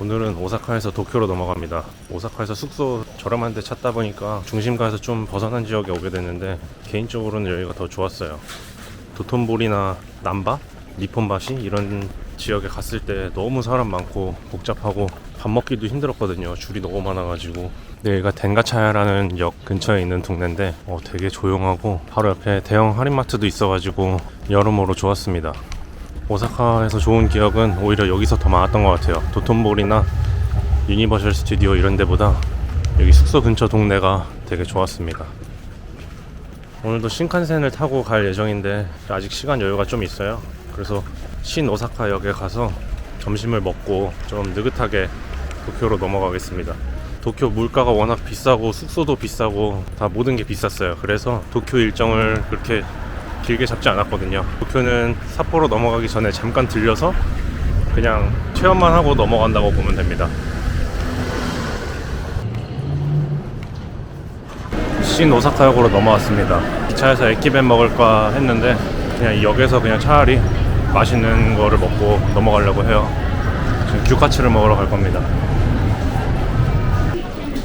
오늘은 오사카에서 도쿄로 넘어갑니다. 오사카에서 숙소 저렴한 데 찾다 보니까 중심가에서 좀 벗어난 지역에 오게 됐는데 개인적으로는 여기가 더 좋았어요. 도톤보리나 남바, 니폰바시 이런 지역에 갔을 때 너무 사람 많고 복잡하고 밥 먹기도 힘들었거든요. 줄이 너무 많아가지고. 네, 여기가 덴가차야라는 역 근처에 있는 동네인데 어, 되게 조용하고 바로 옆에 대형 할인마트도 있어가지고 여러모로 좋았습니다. 오사카에서 좋은 기억은 오히려 여기서 더 많았던 것 같아요. 도톤보리나 유니버셜 스튜디오 이런 데보다 여기 숙소 근처 동네가 되게 좋았습니다. 오늘도 신칸센을 타고 갈 예정인데 아직 시간 여유가 좀 있어요. 그래서 신 오사카 역에 가서 점심을 먹고 좀 느긋하게 도쿄로 넘어가겠습니다. 도쿄 물가가 워낙 비싸고 숙소도 비싸고 다 모든 게 비쌌어요. 그래서 도쿄 일정을 그렇게 길게 잡지 않았거든요. 도쿄는 삿포로 넘어가기 전에 잠깐 들려서 그냥 체험만 하고 넘어간다고 보면 됩니다. 신 오사카역으로 넘어왔습니다. 기차에서 에키벤 먹을까 했는데 그냥 이 역에서 그냥 차라리 맛있는 거를 먹고 넘어가려고 해요. 지금 규카츠를 먹으러 갈 겁니다.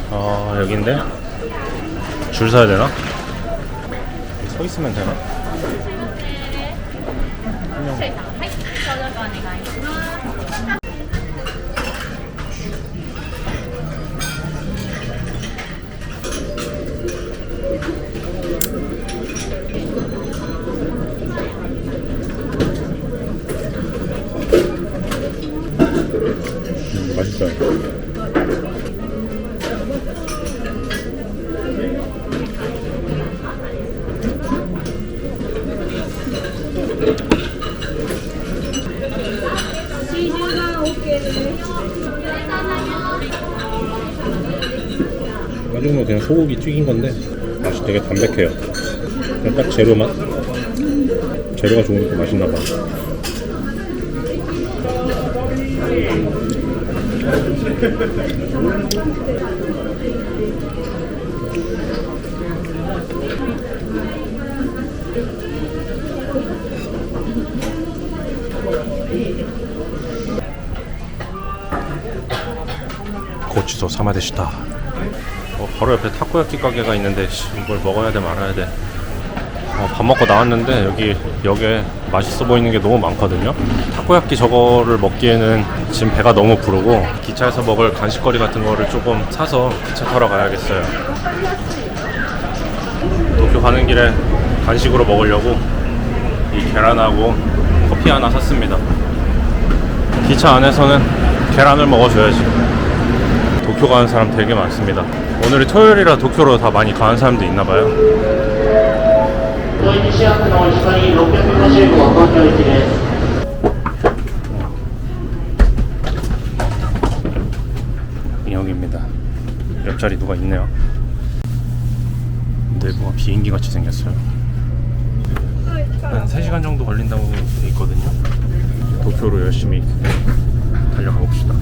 어 여긴데 줄 서야 되나? 서 있으면 되나? 现场。 튀긴 건데 맛이 되게 담백해요. 그냥 딱 재료 맛. 재료가 좋으니까 맛있나 봐. 고치소 사마데시다. 어, 바로 옆에 타코야키 가게가 있는데 씨, 이걸 먹어야 돼 말아야 돼. 어, 밥 먹고 나왔는데 여기 역에 맛있어 보이는 게 너무 많거든요. 타코야키 저거를 먹기에는 지금 배가 너무 부르고 기차에서 먹을 간식거리 같은 거를 조금 사서 기차 타러 가야겠어요. 도쿄 가는 길에 간식으로 먹으려고 이 계란하고 커피 하나 샀습니다. 기차 안에서는 계란을 먹어줘야지. 도쿄 가는 사람 되게 많습니다. 오늘이 토요일이라 도쿄로 다 많이 가는 사람도 있나 봐요. 여기입니다. 옆자리 누가 있네요. 근데 뭐가 비행기 같이 생겼어요. 한 3시간 정도 걸린다고 돼 있거든요. 도쿄로 열심히 달려가 봅시다.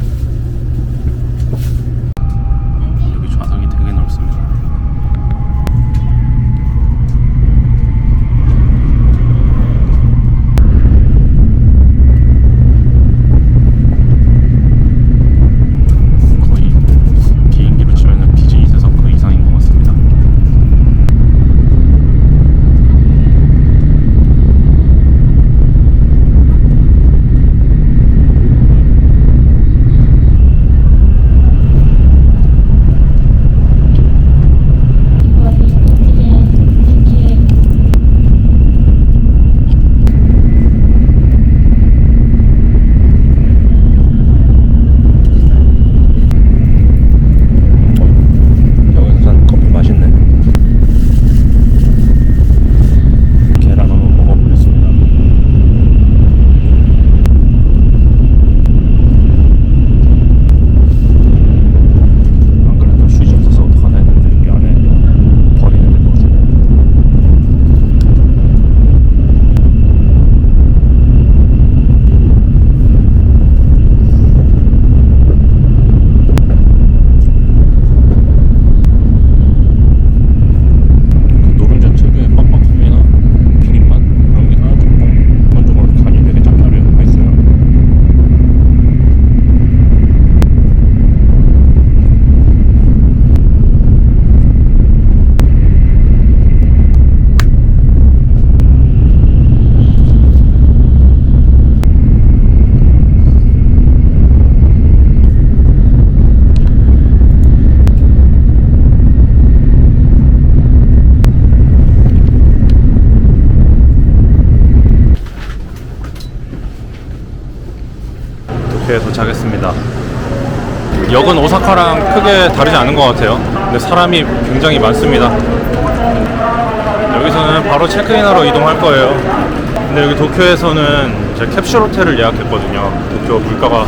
도쿄에 도착했습니다. 역은 오사카랑 크게 다르지 않은 것 같아요. 근데 사람이 굉장히 많습니다. 여기서는 바로 체크인하러 이동할 거예요. 근데 여기 도쿄에서는 제 캡슐 호텔을 예약했거든요. 도쿄 물가가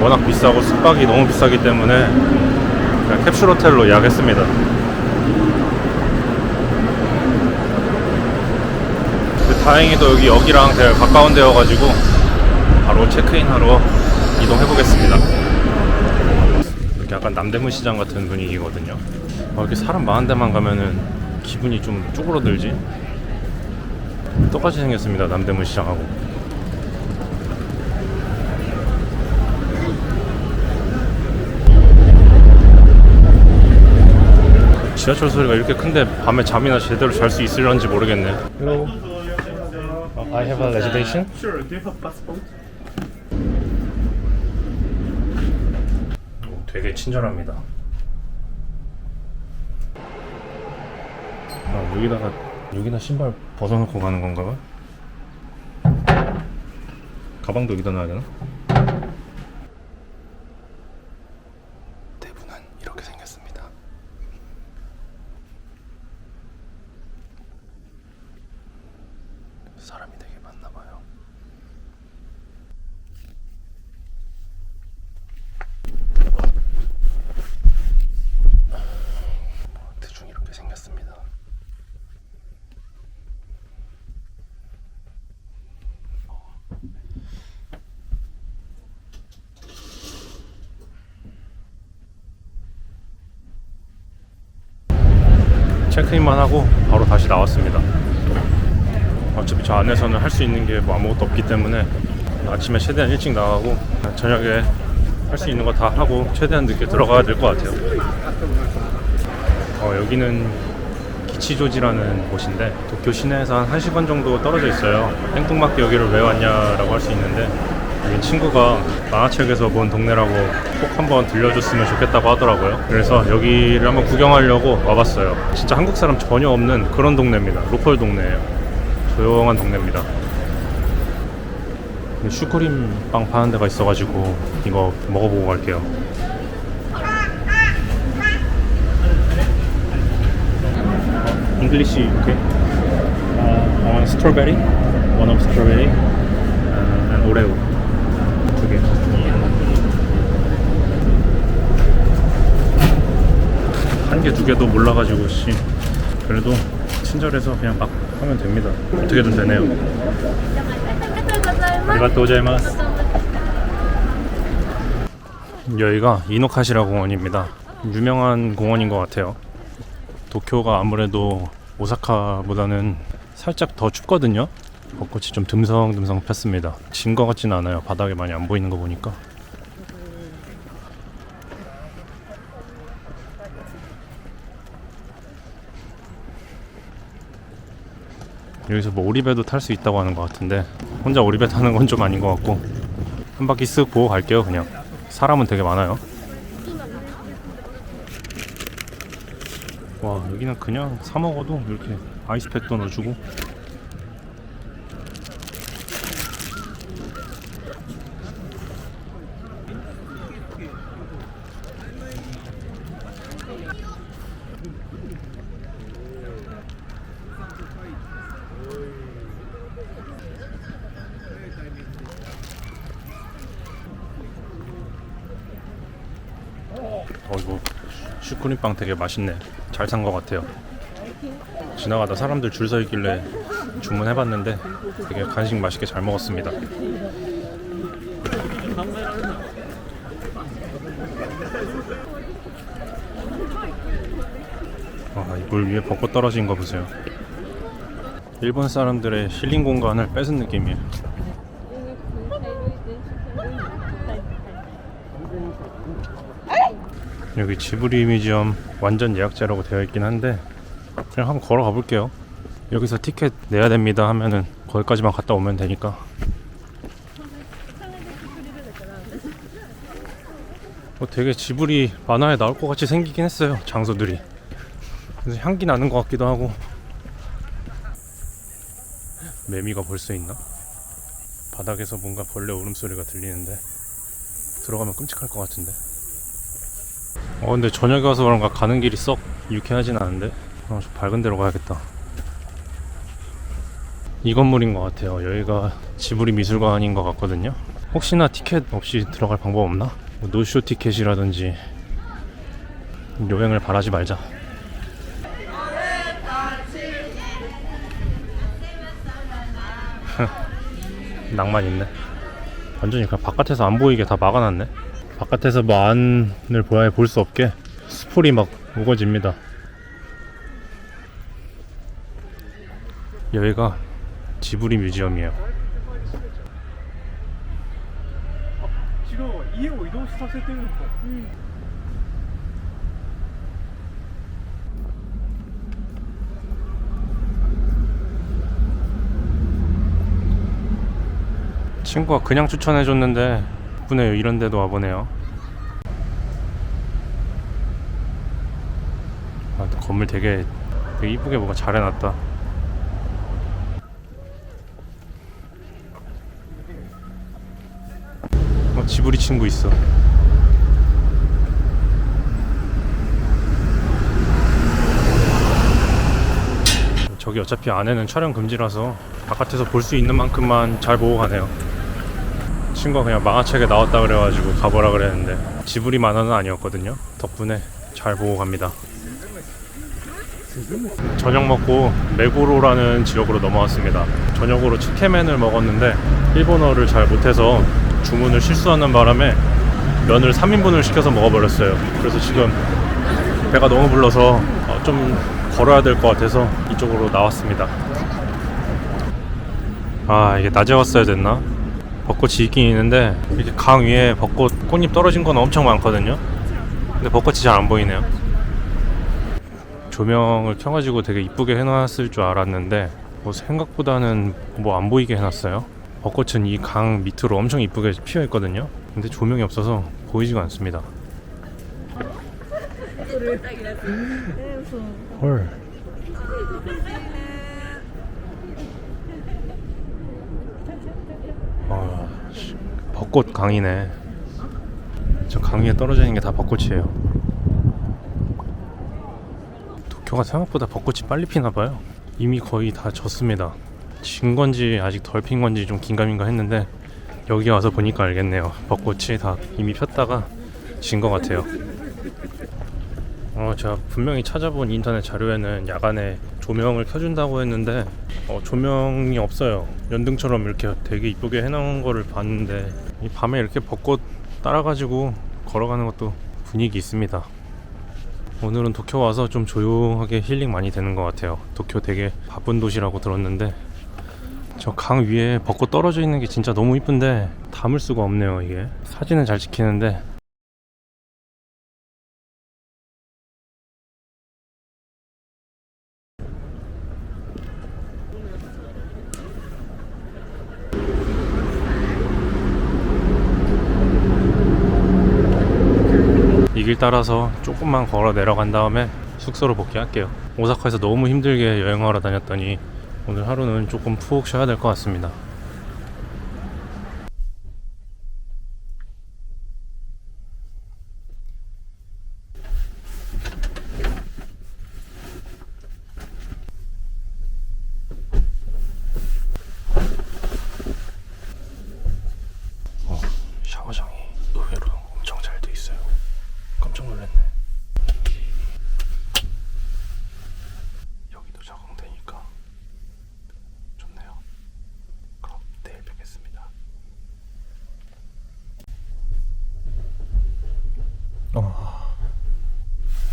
워낙 비싸고 숙박이 너무 비싸기 때문에 그냥 캡슐 호텔로 예약했습니다. 다행히도 여기 역이랑 되게 가까운 데여가지고 바로 체크인하러 이동해 보겠습니다. 이렇게 약간 남대문 시장 같은 분위기거든요. 어, 이렇게 사람 많은 데만 가면은 기분이 좀 쪼그러들지? 똑같이 생겼습니다. 남대문 시장하고. 지하철 소리가 이렇게 큰데 밤에 잠이나 제대로 잘 수 있을런지 모르겠네. Hello. I have a reservation. Sure. Do you have passport? 오, 되게 친절합니다. 아, 여기다가 여기다 신발 벗어놓고 가는 건가 봐? 가방도 여기다 놔야 되나? 대부는 이렇게 생겼습니다. 사람이 되게 많나 봐요. 대충 이렇게 생겼습니다. 체크인만 하고 바로 다시 나왔습니다. 어차피 저 안에서는 할 수 있는 게 뭐 아무것도 없기 때문에 아침에 최대한 일찍 나가고 저녁에 할 수 있는 거 다 하고 최대한 늦게 들어가야 될 것 같아요. 어, 여기는 기치조지라는 곳인데 도쿄 시내에서 한 1시간 정도 떨어져 있어요. 행뚱맞게 여기를 왜 왔냐라고 할 수 있는데 여기 친구가 만화책에서 본 동네라고 꼭 한번 들려줬으면 좋겠다고 하더라고요. 그래서 여기를 한번 구경하려고 와봤어요. 진짜 한국 사람 전혀 없는 그런 동네입니다. 로컬 동네예요. 조용한 동네입니다. 슈크림 빵 파는 데가 있어가지고 이거 먹어보고 갈게요. English, okay. Uh, want strawberry, one of strawberry, uh, and Oreo. 그게 한 개 두 개도 몰라가지고 씨. 그래도 친절해서 그냥 막 하면 됩니다. 어떻게든 되네요. 아리가또 오자이마스. 여기가 이노카시라 공원입니다. 유명한 공원인 것 같아요. 도쿄가 아무래도 오사카보다는 살짝 더 춥거든요. 벚꽃이 좀 듬성듬성 폈습니다. 진 것 같진 않아요. 바닥에 많이 안 보이는 거 보니까. 여기서 뭐 오리배도 탈 수 있다고 하는 것 같은데 혼자 오리배 타는 건 좀 아닌 것 같고 한 바퀴 쓱 보고 갈게요 그냥 사람은 되게 많아요 와 여기는 그냥 사 먹어도 이렇게 아이스팩도 넣어주고 어 이거 슈크림빵 되게 맛있네. 잘 산 것 같아요. 지나가다 사람들 줄 서 있길래 주문해봤는데 되게 간식 맛있게 잘 먹었습니다. 아물 위에 벚꽃 떨어진 거 보세요. 일본 사람들의 힐링 공간을 뺏은 느낌이에요 여기 지브리 뮤지엄 완전 예약제라고 되어 있긴 한데 그냥 한번 걸어가 볼게요. 여기서 티켓 내야 됩니다 하면은 거기까지만 갔다 오면 되니까. 뭐 되게 지브리 만화에 나올 것 같이 생기긴 했어요 장소들이. 그래서 향기 나는 것 같기도 하고. 매미가 벌써 있나? 바닥에서 뭔가 벌레 울음소리가 들리는데 들어가면 끔찍할 것 같은데. 어 근데 저녁에 와서 그런가 가는 길이 썩 유쾌하진 않은데. 어, 좀 밝은 데로 가야겠다. 이 건물인 것 같아요. 여기가 지브리 미술관인 것 같거든요. 혹시나 티켓 없이 들어갈 방법 없나? 뭐 노쇼 티켓이라든지 여행을 바라지 말자. 낭만 있네. 완전히 그냥 바깥에서 안 보이게 다 막아놨네. 바깥에서 뭐 안을 보아야 볼 수 없게 스폴이 막 우거집니다. 여기가 지브리 뮤지엄이에요. 친구가 그냥 추천해줬는데 이쁘네요. 이런 데도 와보네요. 아, 건물 되게 되게 이쁘게 뭐가 잘 해놨다. 어, 지브리 친구 있어. 저기 어차피 안에는 촬영 금지라서 바깥에서 볼 수 있는 만큼만 잘 보고 가네요. 친구가 그냥 망아책에 나왔다 그래가지고 가보라 그랬는데 지브리 만화는 아니었거든요. 덕분에 잘 보고 갑니다. 저녁 먹고 메구로라는 지역으로 넘어왔습니다. 저녁으로 츠케멘을 먹었는데 일본어를 잘 못해서 주문을 실수하는 바람에 면을 3인분을 시켜서 먹어버렸어요. 그래서 지금 배가 너무 불러서 어, 좀 걸어야 될 것 같아서 이쪽으로 나왔습니다. 아 이게 낮에 왔어야 됐나? 벚꽃이 있긴 있는데 이렇게 강 위에 벚꽃 꽃잎 떨어진 건 엄청 많거든요. 근데 벚꽃이 잘 안 보이네요. 조명을 켜가지고 되게 이쁘게 해놨을 줄 알았는데 뭐 생각보다는 뭐 안 보이게 해놨어요. 벚꽃은 이 강 밑으로 엄청 이쁘게 피어 있거든요. 근데 조명이 없어서 보이지가 않습니다. 헐. 아, 씨, 벚꽃 강이네. 저 강 위에 떨어져 있는 게 다 벚꽃이에요. 도쿄가 생각보다 벚꽃이 빨리 피나 봐요. 이미 거의 다 졌습니다. 진 건지 아직 덜 핀 건지 좀 긴가민가 했는데 여기 와서 보니까 알겠네요. 벚꽃이 다 이미 폈다가 진 것 같아요. 어, 제가 분명히 찾아본 인터넷 자료에는 야간에 조명을 켜준다고 했는데 어, 조명이 없어요. 연등처럼 이렇게 되게 이쁘게 해놓은 거를 봤는데 이 밤에 이렇게 벚꽃 따라가지고 걸어가는 것도 분위기 있습니다. 오늘은 도쿄 와서 좀 조용하게 힐링 많이 되는 것 같아요. 도쿄 되게 바쁜 도시라고 들었는데 저 강 위에 벚꽃 떨어져 있는 게 진짜 너무 이쁜데 담을 수가 없네요. 이게 사진은 잘 찍히는데 따라서 조금만 걸어 내려간 다음에 숙소로 복귀할게요. 오사카에서 너무 힘들게 여행하러 다녔더니 오늘 하루는 조금 푹 쉬어야 될 것 같습니다. 어, 샤워장이 의외로 엄청 잘 돼 있어요. 깜짝 놀랐네. 여기도 적응되니까 좋네요. 그럼 내일 뵙겠습니다. 어,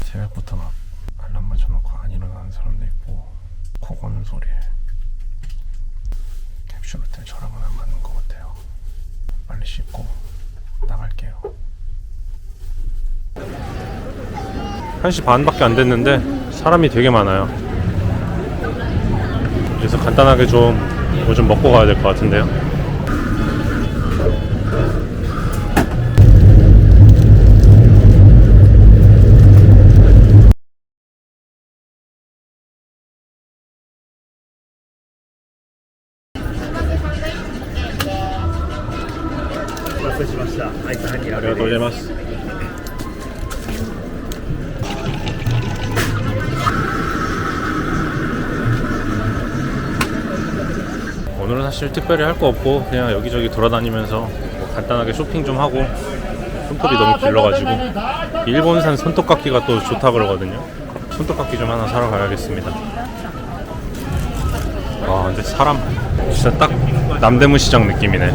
새벽부터 막 알람 맞춰놓고 안 일어나는 사람도 있고 코 고는 소리에 캡슐 호텔 저랑은 안 맞는 것 같아요. 빨리 씻고 나갈게요. 1시 반밖에 안 됐는데 사람이 되게 많아요. 그래서 간단하게 좀 뭐 좀 먹고 가야 될 것 같은데요. 오늘은 사실 특별히 할 거 없고 그냥 여기저기 돌아다니면서 뭐 간단하게 쇼핑 좀 하고 손톱이 너무 길러가지고 일본산 손톱깎이가 또 좋다 그러거든요. 손톱깎이 좀 하나 사러 가야겠습니다. 와 근데 사람 진짜 딱 남대문 시장 느낌이네.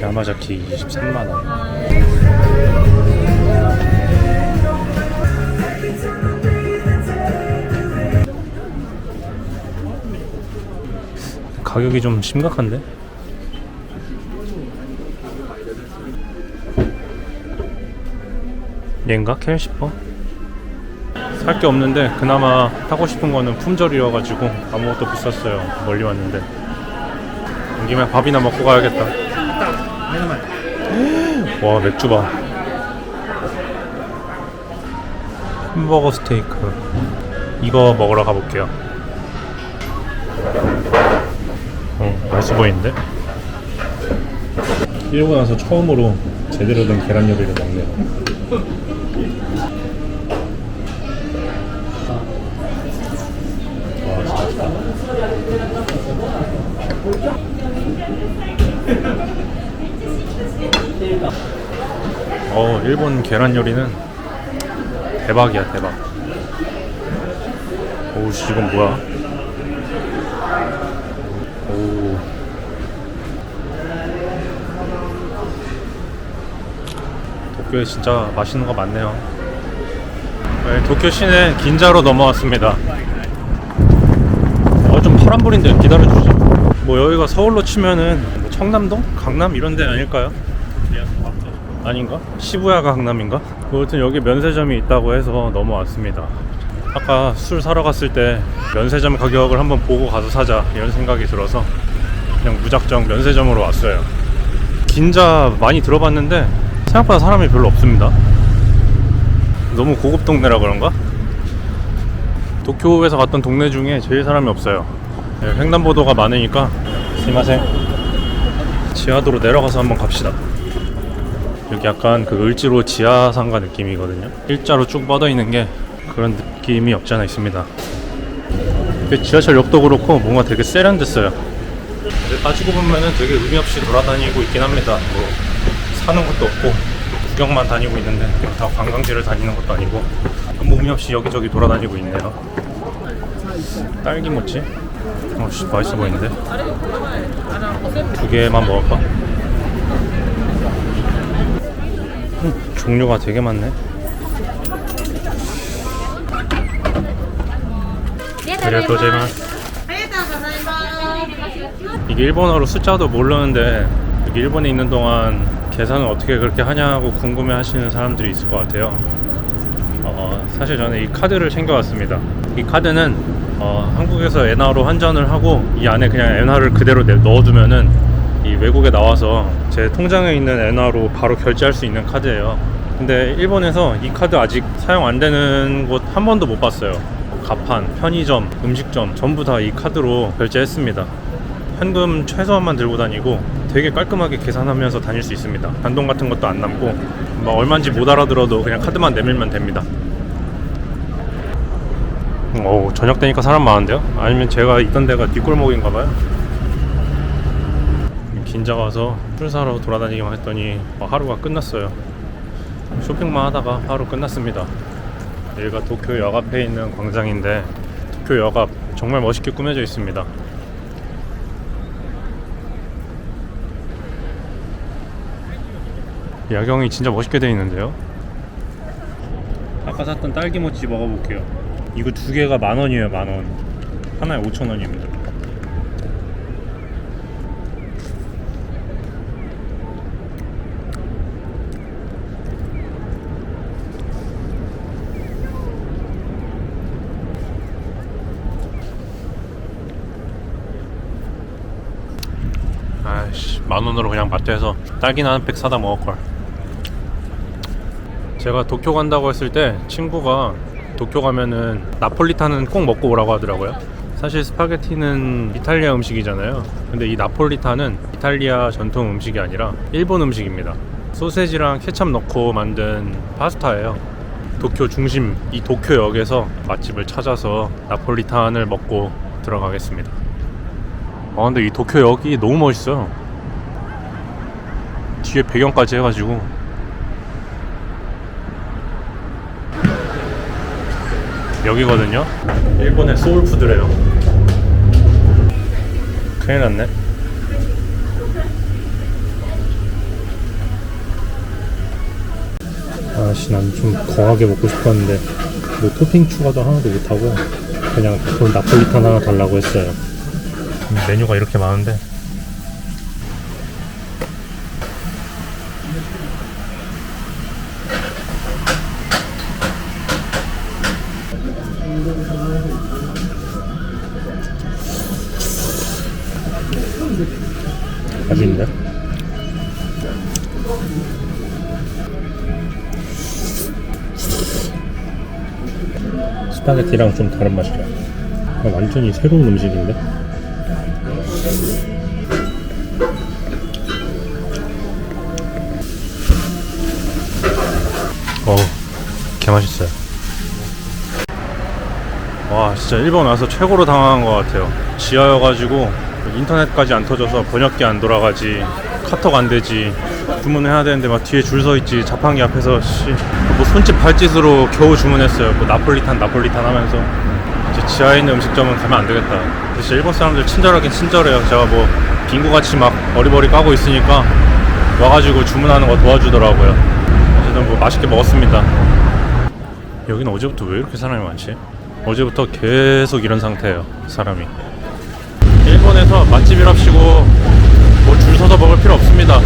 야마자키 23만 원. 가격이 좀 심각한데? 얘인가? 캘시퍼? 살 게 없는데 그나마 타고 싶은 거는 품절이어가지고 아무것도 비쌌어요 멀리 왔는데 온 김에 밥이나 먹고 가야겠다 와 맥주 봐 햄버거 스테이크 이거 먹으러 가볼게요 어, 맛있어 보이는데? 일본 와서 처음으로 제대로 된 계란 요리를 먹네요. 어, 일본 계란 요리는 대박이야, 대박. 오우, 씨, 이건 뭐야? 오. 도쿄에 진짜 맛있는 거 많네요. 네, 도쿄 시내 긴자로 넘어왔습니다. 어, 좀 파란불인데 기다려주죠. 뭐 여기가 서울로 치면은 뭐 청담동? 강남 이런 데 아닐까요? 아닌가? 시부야가 강남인가? 아무튼 여기 면세점이 있다고 해서 넘어왔습니다. 아까 술 사러 갔을 때 면세점 가격을 한번 보고 가서 사자 이런 생각이 들어서 그냥 무작정 면세점으로 왔어요. 긴자 많이 들어봤는데 생각보다 사람이 별로 없습니다. 너무 고급 동네라 그런가? 도쿄에서 갔던 동네 중에 제일 사람이 없어요. 네, 횡단보도가 많으니까 스마생 지하도로 내려가서 한번 갑시다. 여기 약간 그 을지로 지하상가 느낌이거든요. 일자로 쭉 뻗어 있는 게 그런 느낌이 없지 않아 있습니다. 근데 지하철 역도 그렇고 뭔가 되게 세련됐어요. 근데 따지고 보면은 되게 의미 없이 돌아다니고 있긴 합니다. 뭐 사는 것도 없고 구경만 다니고 있는데 다 관광지를 다니는 것도 아니고 의미 없이 여기저기 돌아다니고 있네요. 딸기 모찌? 어, 씨, 맛있어 보이는데? 두 개만 먹을까? 음, 종류가 되게 많네. 도제마스. 이게 일본어로 숫자도 모르는데 일본에 있는 동안 계산을 어떻게 그렇게 하냐고 궁금해 하시는 사람들이 있을 것 같아요. 어, 사실 저는 이 카드를 챙겨왔습니다. 이 카드는 어, 한국에서 엔화로 환전을 하고 이 안에 그냥 엔화를 그대로 내- 넣어두면은 이 외국에 나와서 제 통장에 있는 엔화로 바로 결제할 수 있는 카드예요. 근데 일본에서 이 카드 아직 사용 안 되는 곳 한 번도 못 봤어요. 가판, 편의점, 음식점 전부 다 이 카드로 결제했습니다. 현금 최소한만 들고 다니고 되게 깔끔하게 계산하면서 다닐 수 있습니다. 단돈 같은 것도 안 남고 뭐 얼마인지 못 알아들어도 그냥 카드만 내밀면 됩니다. 오 저녁 되니까 사람 많은데요? 아니면 제가 있던 데가 뒷골목인가 봐요. 긴자 가서 술 사러 돌아다니기만 했더니 어, 하루가 끝났어요. 쇼핑만 하다가 하루 끝났습니다. 여기가 도쿄 역 앞에 있는 광장인데 도쿄 역 앞 정말 멋있게 꾸며져 있습니다. 야경이 진짜 멋있게 되어 있는데요. 아까 샀던 딸기 모찌 먹어볼게요. 이거 두 개가 만 원이에요, 만 원. 하나에 5천 원입니다. 아이씨, 만 원으로 그냥 마트에서 딸기나 한 팩 사다 먹을 걸. 제가 도쿄 간다고 했을 때 친구가 도쿄 가면은 나폴리탄은 꼭 먹고 오라고 하더라고요. 사실 스파게티는 이탈리아 음식이잖아요. 근데 이 나폴리탄은 이탈리아 전통 음식이 아니라 일본 음식입니다. 소세지랑 케찹 넣고 만든 파스타예요. 도쿄 중심 이 도쿄역에서 맛집을 찾아서 나폴리탄을 먹고 들어가겠습니다. 아 근데 이 도쿄역이 너무 멋있어요. 뒤에 배경까지 해가지고 여기거든요. 일본의 소울푸드래요. 큰일 났네. 아씨 난 좀 거하게 먹고 싶었는데 뭐 토핑 추가도 하나도 못하고 그냥 돈 나폴리탄 하나 달라고 했어요 음, 메뉴가 이렇게 많은데? 스파게티랑 좀 다른 맛이야. 아, 완전히 새로운 음식인데? 어우, 개 맛있어요. 와, 진짜 일본 와서 최고로 당황한 것 같아요. 지하여가지고 인터넷까지 안 터져서 번역기 안 돌아가지, 카톡 안 되지, 주문해야 되는데 막 뒤에 줄 서 있지, 자판기 앞에서 씨, 뭐 손짓 발짓으로 겨우 주문했어요. 뭐 나폴리탄, 나폴리탄 하면서. 이제 지하에 있는 음식점은 가면 안 되겠다. 진짜 일본 사람들 친절하긴 친절해요. 제가 뭐 빙고같이 막 어리버리 까고 있으니까 와가지고 주문하는 거 도와주더라고요. 어쨌든 뭐 맛있게 먹었습니다. 여기는 어제부터 왜 이렇게 사람이 많지? 어제부터 계속 이런 상태예요. 사람이. 일본에서 맛집이랍시고 뭐 줄 서서 먹을 필요 없습니다.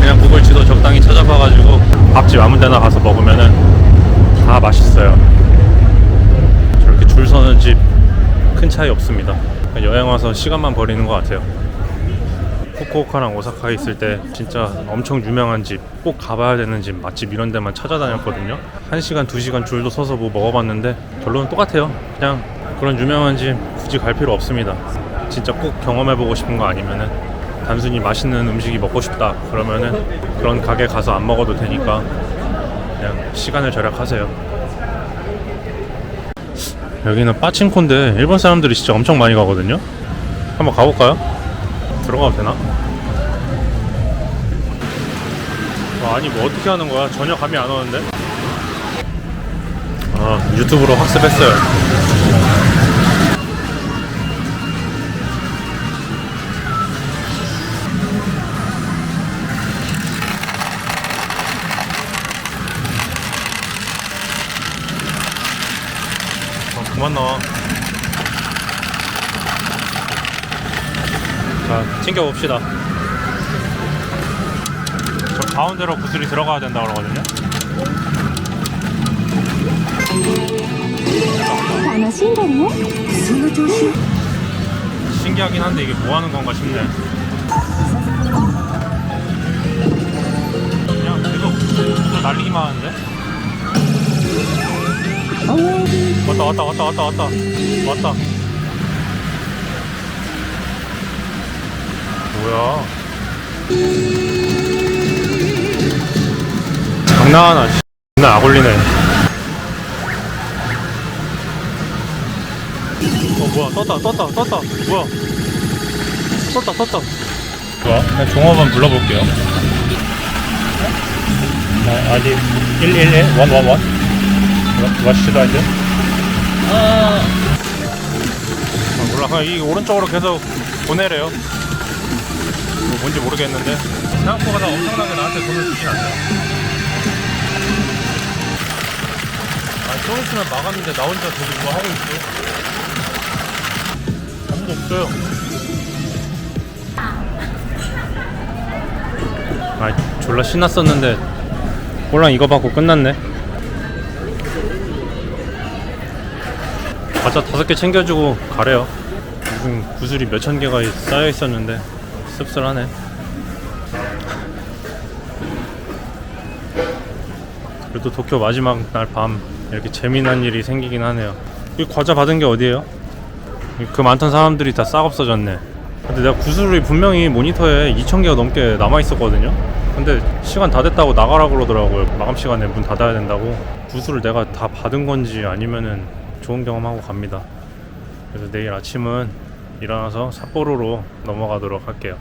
그냥 구글 지도 적당히 찾아봐가지고 밥집 아무 데나 가서 먹으면은 다 맛있어요. 저렇게 줄 서는 집 큰 차이 없습니다. 여행 와서 시간만 버리는 것 같아요. 후쿠오카랑 오사카에 있을 때 진짜 엄청 유명한 집, 꼭 가봐야 되는 집, 맛집 이런 데만 찾아다녔거든요. 1시간, 2시간 줄도 서서 뭐 먹어봤는데 결론은 똑같아요. 그냥 그런 유명한 집 굳이 갈 필요 없습니다. 진짜 꼭 경험해보고 싶은 거 아니면은 단순히 맛있는 음식이 먹고 싶다 그러면은 그런 가게 가서 안 먹어도 되니까 그냥 시간을 절약하세요. 여기는 빠친코인데 일본 사람들이 진짜 엄청 많이 가거든요. 한번 가볼까요? 들어가도 되나? 와, 아니 뭐 어떻게 하는 거야? 전혀 감이 안 오는데. 아 유튜브로 학습했어요. 그만 나와 자 챙겨 봅시다. 저 가운데로 구슬이 들어가야 된다 그러거든요. 신기하긴 한데 이게 뭐 하는 건가 싶네. 그냥 계속 구슬 날리기만 하는데? 왔다, 왔다, 왔다, 왔다, 왔다. 왔다. 뭐야. 장난하나, 씨. 나 악올리네. 어 뭐야 떴다 떴다 떴다 뭐야 떴다 떴다 뭐야 그냥 종업원 불러볼게요 아, 아직 111 111 와시도 하죠 아. 몰라. 그냥 이 오른쪽으로 계속 보내래요. 뭐 뭔지 모르겠는데. 생각보다 엄청나게 나한테 돈을 주진 않네요. 아니 좀 있으면 막았는데 나 혼자 계속 이거 하고 있어? 아무도 없어요. 아, 졸라 신났었는데. 꼴랑 이거 받고 끝났네. 과자 다섯 개 챙겨주고 가래요. 무슨 구슬이 몇 천 개가 쌓여 있었는데 씁쓸하네. 그래도 도쿄 마지막 날 밤 이렇게 재미난 일이 생기긴 하네요. 이 과자 받은 게 어디예요? 그 많던 사람들이 다 싹 없어졌네. 근데 내가 구슬이 분명히 모니터에 2,000개가 넘게 남아있었거든요. 근데 시간 다 됐다고 나가라 그러더라고요. 마감 시간에 문 닫아야 된다고. 구슬을 내가 다 받은 건지 아니면은 좋은 경험하고 갑니다. 그래서 내일 아침은 일어나서 삿포로로 넘어가도록 할게요.